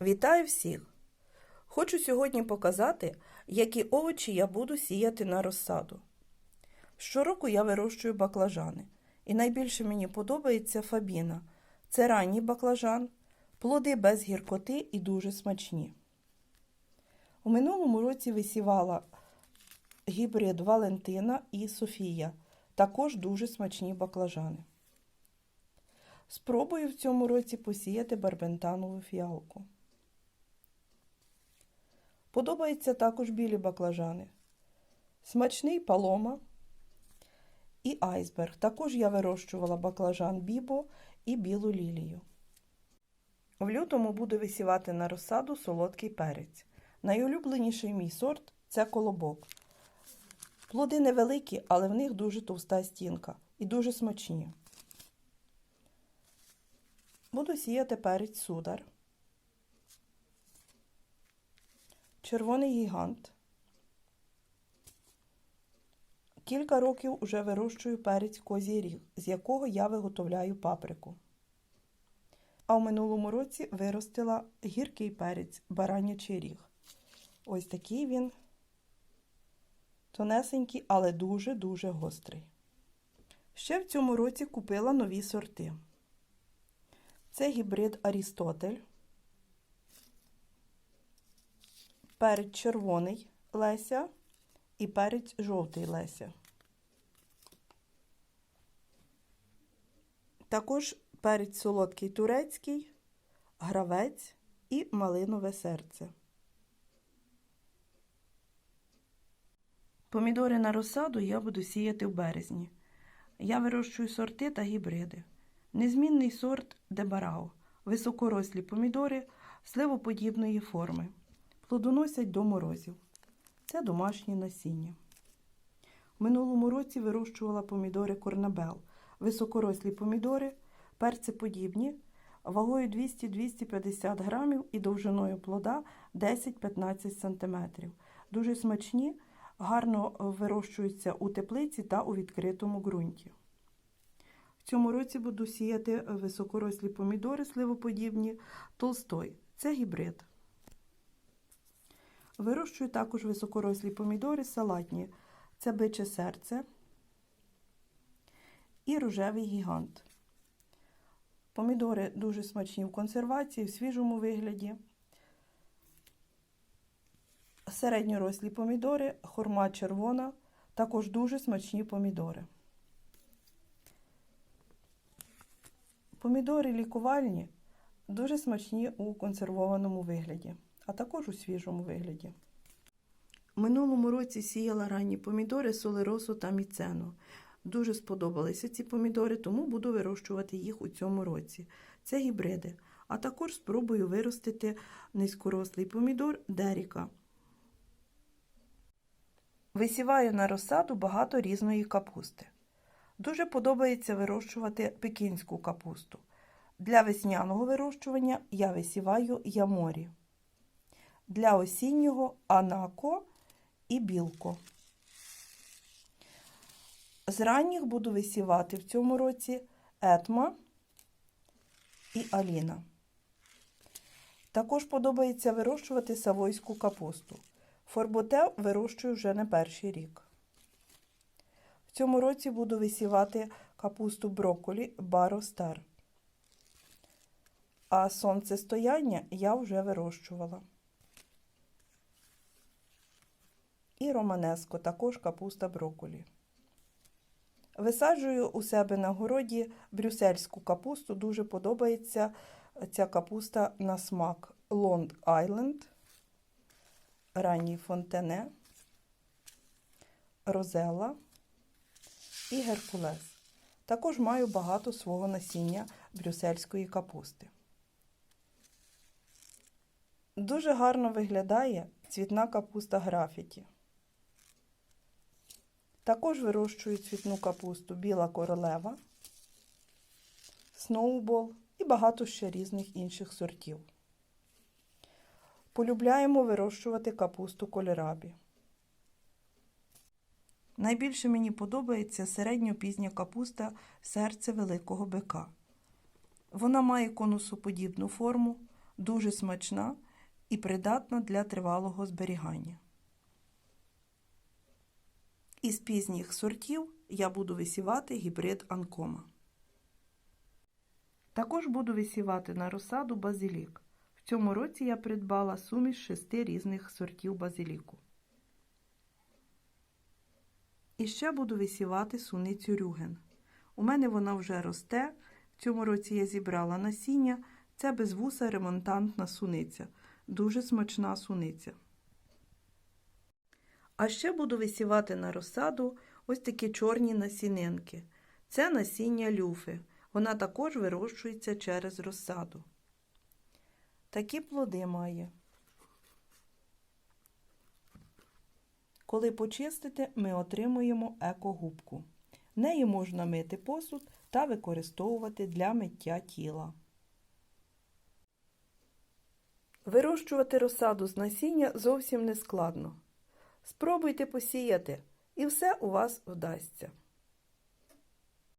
Вітаю всіх! Хочу сьогодні показати, які овочі я буду сіяти на розсаду. Щороку я вирощую баклажани, і найбільше мені подобається фабіна. Це ранній баклажан, плоди без гіркоти і дуже смачні. У минулому році висівала гібрид Валентина і Софія, також дуже смачні баклажани. Спробую в цьому році посіяти барбентанову фіалку. Подобаються також білі баклажани. Смачний палома і айсберг. Також я вирощувала баклажан бібо і білу лілію. В лютому буду висівати на розсаду солодкий перець. Найулюбленіший мій сорт це колобок. Плоди невеликі, але в них дуже товста стінка і дуже смачні. Буду сіяти перець судар. Червоний гігант. Кілька років уже вирощую перець козій ріг, з якого я виготовляю паприку. А в минулому році виростила гіркий перець баранячий ріг. Ось такий він тонесенький, але дуже-дуже гострий. Ще в цьому році купила нові сорти. Це гібрид Арістотель. Перець червоний Леся і перець жовтий Леся. Також перець солодкий турецький, гравець і малинове серце. Помідори на розсаду я буду сіяти в березні. Я вирощую сорти та гібриди. Незмінний сорт дебарао, високорослі помідори сливоподібної форми плодоносять до морозів. Це домашнє насіння. У минулому році вирощувала помідори корнабел, високорослі помідори, перцеподібні, вагою 200-250 грамів і довжиною плода 10-15 см. Дуже смачні, гарно вирощуються у теплиці та у відкритому ґрунті. В цьому році буду сіяти високорослі помідори сливоподібні толстой. Це гібрид. Вирощую також високорослі помідори салатні. Це биче серце і рожевий гігант. Помідори дуже смачні в консервації, в свіжому вигляді. Середньорослі помідори, хурма червона, також дуже смачні помідори. Помідори лікувальні, дуже смачні у консервованому вигляді а також у свіжому вигляді. Минулому році сіяла ранні помідори, солеросу та міцену. Дуже сподобалися ці помідори, тому буду вирощувати їх у цьому році. Це гібриди. А також спробую виростити низькорослий помідор Деріка. Висіваю на розсаду багато різної капусти. Дуже подобається вирощувати пекінську капусту. Для весняного вирощування я висіваю яморі для осіннього анако і білко. З ранніх буду висівати в цьому році етма і аліна. Також подобається вирощувати савойську капусту. Форботе вирощую вже не перший рік. В цьому році буду висівати капусту брокколі Баростар. А сонцестояння я вже вирощувала. І романеско, також капуста брокколі. Висаджую у себе на городі брюссельську капусту. Дуже подобається ця капуста на смак Лонг Айленд, ранній фонтене, розелла і геркулес. Також маю багато свого насіння брюссельської капусти. Дуже гарно виглядає цвітна капуста графіті. Також вирощую цвітну капусту біла королева, сноубол і багато ще різних інших сортів. Полюбляємо вирощувати капусту кольорабі. Найбільше мені подобається середньопізня капуста серце великого бика. Вона має конусоподібну форму, дуже смачна і придатна для тривалого зберігання. Із пізніх сортів я буду висівати гібрид анкома. Також буду висівати на розсаду базилік. В цьому році я придбала суміш шести різних сортів базиліку. І ще буду висівати суницю рюген. У мене вона вже росте. В цьому році я зібрала насіння. Це безвуса ремонтантна суниця. Дуже смачна суниця. А ще буду висівати на розсаду ось такі чорні насінинки. Це насіння люфи. Вона також вирощується через розсаду. Такі плоди має. Коли почистите, ми отримуємо екогубку. Нею можна мити посуд та використовувати для миття тіла. Вирощувати розсаду з насіння зовсім не складно. Спробуйте посіяти, і все у вас вдасться.